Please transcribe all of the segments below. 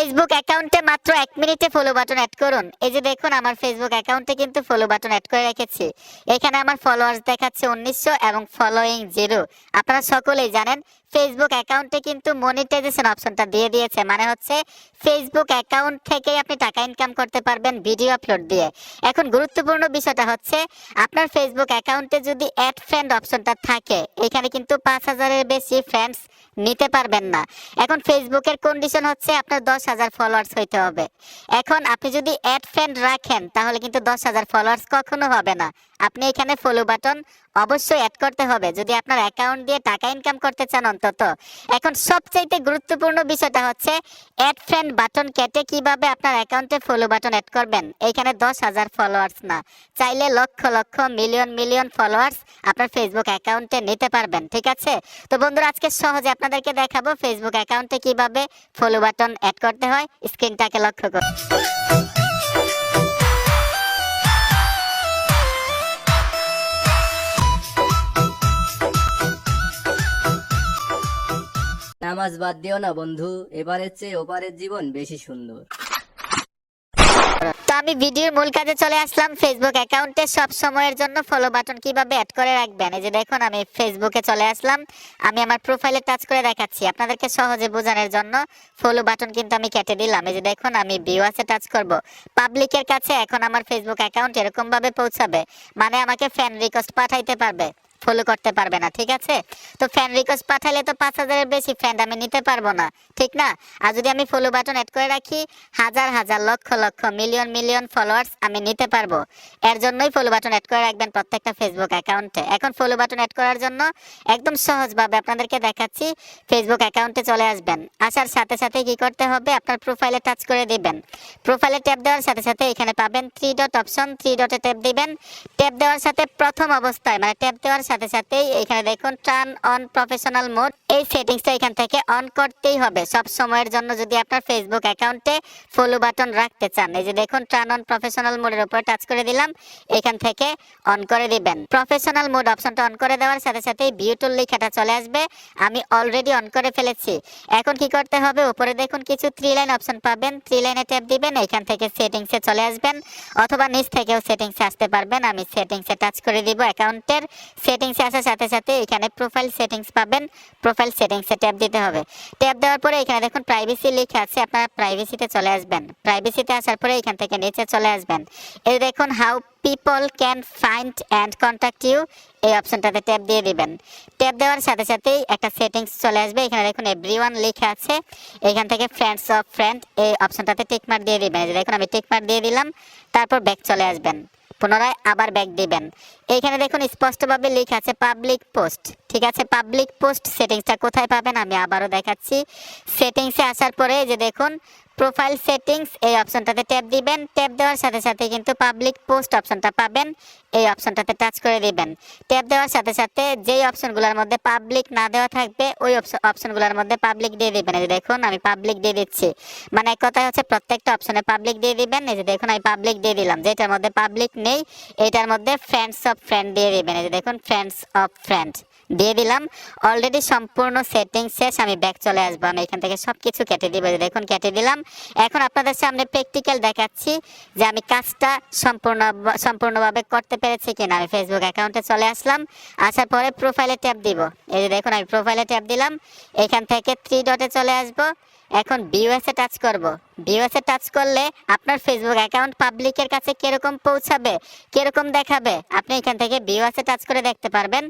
Facebook অ্যাকাউন্টে মাত্র এক মিনিটে ফলো বাটন অ্যাড করুন। এই যে দেখুন, আমার ফেসবুক অ্যাকাউন্টে কিন্তু ফলো বাটন অ্যাড করে রেখেছি। এখানে আমার ফলোয়ার্স দেখাচ্ছে উনিশশো এবং ফলোয়িং জিরো আপনারা সকলেই জানেন ফেসবুক অ্যাকাউন্টে কিন্তু মনিটাইজেশন অপশনটা দিয়ে দিয়েছে। মানে হচ্ছে ফেসবুক অ্যাকাউন্ট থেকেই আপনি টাকা ইনকাম করতে পারবেন ভিডিও আপলোড দিয়ে। এখন গুরুত্বপূর্ণ বিষয়টা হচ্ছে, আপনার ফেসবুক অ্যাকাউন্টে যদি অ্যাড ফ্রেন্ড অপশনটা থাকে, এখানে কিন্তু পাঁচ হাজারের বেশি ফ্রেন্ডস নিতে পারবেন না। এখন ফেসবুকের কন্ডিশন হচ্ছে, আপনার দশ হাজার ফলোয়ার্স হইতে হবে। এখন আপনি যদি অ্যাড ফ্রেন্ড রাখেন, তাহলে কিন্তু দশ হাজার ফলোয়ার্স কখনো হবে না। আপনি এখানে ফলো বাটন অবশ্যই অ্যাড করতে হবে। যদি আপনার অ্যাকাউন্ট দিয়ে টাকা ইনকাম করতে চান অন্তত। এখন সবচাইতে গুরুত্বপূর্ণ বিষয়টা হচ্ছে অ্যাড ফ্রেন্ড বাটন কেটে কীভাবে আপনার অ্যাকাউন্টে ফলো বাটন অ্যাড করবেন? এইখানে দশ হাজার ফলোয়ার্স না। চাইলে lakh lakh million million followers আপনার ফেসবুক অ্যাকাউন্টে নিতে পারবেন, ঠিক আছে? তো বন্ধুরা, আজকে সহজে আপনাদেরকে দেখাবো ফেসবুক অ্যাকাউন্টে কীভাবে ফলো বাটন অ্যাড করতে হয়। স্ক্রিনটাকে লক্ষ্য করুন। নামাজ বাদ দিও না, বন্ধু। এবারের চেয়ে ওপারের জীবন বেশি সুন্দর। তো আমি ভিডিওর মূল কাজে চলে আসলাম। ফেসবুক অ্যাকাউন্টে সব সময়ের জন্য ফলো বাটন কীভাবে অ্যাড করে রাখবেন? এই যে দেখুন, আমি ফেসবুকে চলে আসলাম। আমি আমার প্রোফাইলে টাচ করে দেখাচ্ছি। আপনাদেরকে সহজে বোঝানোর জন্য ফলো বাটন কিন্তু আমি কেটে দিলাম। এই যে দেখুন, আমি ভিউয়ার্সে টাচ করব। পাবলিকের কাছে এখন আমার ফেসবুক অ্যাকাউন্ট এরকম ভাবে পৌঁছাবে। মানে আমাকে ফ্যান রিকোয়েস্ট পাঠাইতে পারবে। ফলো করতে পারবে না, ঠিক আছে? তো ফ্যান রিকোয়েস্ট পাঠালে তো পাঁচ হাজারের বেশি ফ্রেন্ড আমি নিতে পারব না, ঠিক না? আর যদি আমি ফলো বাটন অ্যাড করে রাখি, হাজার হাজার, lakh lakh million million followers আমি নিতে পারব। এর জন্যই ফলো বাটন অ্যাড করে রাখবেন প্রত্যেকটা ফেসবুক অ্যাকাউন্টে এখন ফলো বাটন অ্যাড করার জন্য একদম সহজভাবে আপনাদেরকে দেখাচ্ছি ফেসবুক অ্যাকাউন্টে চলে আসবেন। আসার সাথে সাথে কি করতে হবে? আপনার প্রোফাইলে টাচ করে দিবেন। প্রোফাইলে ট্যাপ দেওয়ার সাথে সাথে এখানে পাবেন থ্রি ডট অপশন থ্রি ডটে ট্যাপ দিবেন। ট্যাপ দেওয়ার সাথে প্রথম অবস্থায় মানে ট্যাপ দেওয়ার সাথে সাথেই এখানে দেখুন টার্ন অন প্রফেশনাল মোড এই সেটিংসটা এখান থেকে অন করতেই হবে। সব সময়ের জন্য যদি আপনার ফেসবুক অ্যাকাউন্টে ফলো বাটন রাখতে চান, এই যে দেখুন টার্ন অন প্রফেশনাল মোডের উপর টাচ করে দিলাম, এখান থেকে অন করে দিবেন। প্রফেশনাল মোড অপশনটা অন করে দেওয়ার সাথে সাথেই বিউটুল লেখাটা চলে আসবে। আমি অলরেডি অন করে ফেলেছি। এখন কি করতে হবে? উপরে দেখুন, কিছু থ্রি লাইন অপশন পাবেন। থ্রি লাইনে ট্যাপ দিবেন, এখান থেকে সেটিংসে চলে আসবেন। অথবা নিচ থেকেও সেটিংসে আসতে পারবেন। আমি সেটিংসে টাচ করে দিব অ্যাকাউন্টের সেটিংসে আসার সাথে সাথে এখানে প্রোফাইল সেটিংস পাবেন। প্রোফাইল সেটিংসে ট্যাপ দিতে হবে। ট্যাপ দেওয়ার পরে এখানে দেখুন প্রাইভেসি লেখা আছে, আপনারা প্রাইভেসিতে চলে আসবেন। প্রাইভেসিতে আসার পরে এখান থেকে নিচে চলে আসবেন। এই দেখুন how people can find and contact you এই অপশনটাতে ট্যাপ দিয়ে দিবেন। ট্যাপ দেওয়ার সাথে সাথেই একটা সেটিংস চলে আসবে। এখানে দেখুন এভরিওয়ান লেখা আছে। এখান থেকে ফ্রেন্ডস অফ ফ্রেন্ড এই অপশনটাতে টিকমার্ক দিয়ে দিবেন। দেখুন আমি টিকমার্ক দিয়ে দিলাম, তারপর ব্যাক চলে আসবেন। পুনরায় আবার ব্যাক দিবেন। এইখানে দেখুন স্পষ্টভাবে লেখা আছে পাবলিক পোস্ট ঠিক আছে? পাবলিক পোস্ট সেটিংসটা কোথায় পাবেন? আমি আবারও দেখাচ্ছি। সেটিংসে আসার পরে যে দেখুন প্রোফাইল সেটিংস এই অপশনটাতে ট্যাপ দিবেন। ট্যাপ দেওয়ার সাথে সাথে কিন্তু পাবলিক পোস্ট অপশনটা পাবেন। এই অপশনটাতে টাচ করে দিবেন। ট্যাপ দেওয়ার সাথে সাথে যেই অপশনগুলোর মধ্যে পাবলিক না দেওয়া থাকবে, ওই অপশনগুলোর মধ্যে পাবলিক দিয়ে দিবেন। এই যে দেখুন, আমি পাবলিক দিয়ে দিচ্ছি। মানে এক কথা হচ্ছে প্রত্যেকটা অপশনে পাবলিক দিয়ে দিবেন। এই যে দেখুন, আমি পাবলিক দিয়ে দিলাম। যেটার মধ্যে পাবলিক নেই এটার মধ্যে ফ্রেন্ডস অফ ফ্রেন্ড দিয়ে দিবেন। এই যে দেখুন ফ্রেন্ডস অফ ফ্রেন্ড দিয়ে দিলাম। অলরেডি সম্পূর্ণ সেটিং শেষ, আমি ব্যাক চলে আসব। আমি এখান থেকে সব কিছু কেটে দিব। দেখুন, কেটে দিলাম। এখন আপনাদের সামনে প্র্যাকটিক্যাল দেখাচ্ছি যে আমি কাজটা সম্পূর্ণ সম্পূর্ণভাবে করতে পেরেছি কিনা। আমি ফেসবুক অ্যাকাউন্টে চলে আসলাম। আসার পরে প্রোফাইলে ট্যাপ দিব। এই যে দেখুন, আমি প্রোফাইলে ট্যাপ দিলাম। এখান থেকে থ্রি ডটে চলে আসব। এখন বিউএসএ টাচ করব। বিউএসএ টাচ করলে আপনার ফেসবুক অ্যাকাউন্ট পাবলিকের কাছে কীরকম পৌঁছাবে, কীরকম দেখাবে, আপনি এখান থেকে বিউএসএ টাচ করে দেখতে পারবেন।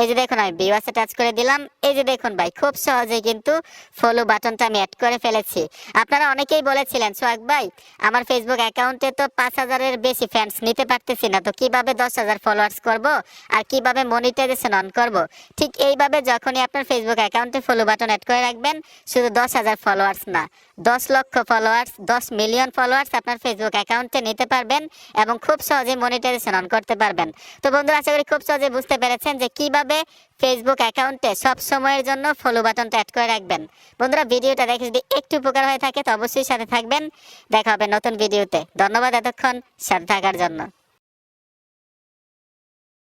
এই যে দেখুন, আমি বিউএসএ টাচ করে দিলাম। এই যে দেখুন ভাই, খুব সহজেই কিন্তু ফলো বাটনটা আমি অ্যাড করে ফেলেছি। আপনারা অনেকেই বলেছিলেন, সোহাগ ভাই, আমার ফেসবুক অ্যাকাউন্টে তো পাঁচ হাজারের বেশি ফ্যান্স নিতে পারতেছি না, তো কীভাবে দশ হাজার ফলোয়ার্স করব আর কীভাবে মনিটাইজেশন অন করব? ঠিক এইভাবে যখনই আপনার ফেসবুক অ্যাকাউন্টে ফলো বাটন অ্যাড করে রাখবেন, শুধু দশ হাজার ফলোয়ার্স না। দশ লক্ষ ফলোয়ার্স দশ মিলিয়ন ফলোয়ার্স আপনার ফেসবুক অ্যাকাউন্টে নিতে পারবেন এবং খুব সহজে মনিটাইজেশন অন করতে পারবেন। তো বন্ধুরা, আশা করি খুব সহজে বুঝতে পেরেছেন যে কীভাবে ফেসবুক অ্যাকাউন্টে সব সময়ের জন্য ফলো বাটনটা অ্যাড করে রাখবেন। বন্ধুরা, ভিডিওটা দেখে যদি একটু উপকার হয়ে থাকে, তো অবশ্যই সাথে থাকবেন। দেখা হবে নতুন ভিডিওতে। ধন্যবাদ এতক্ষণ সাথে থাকার জন্য।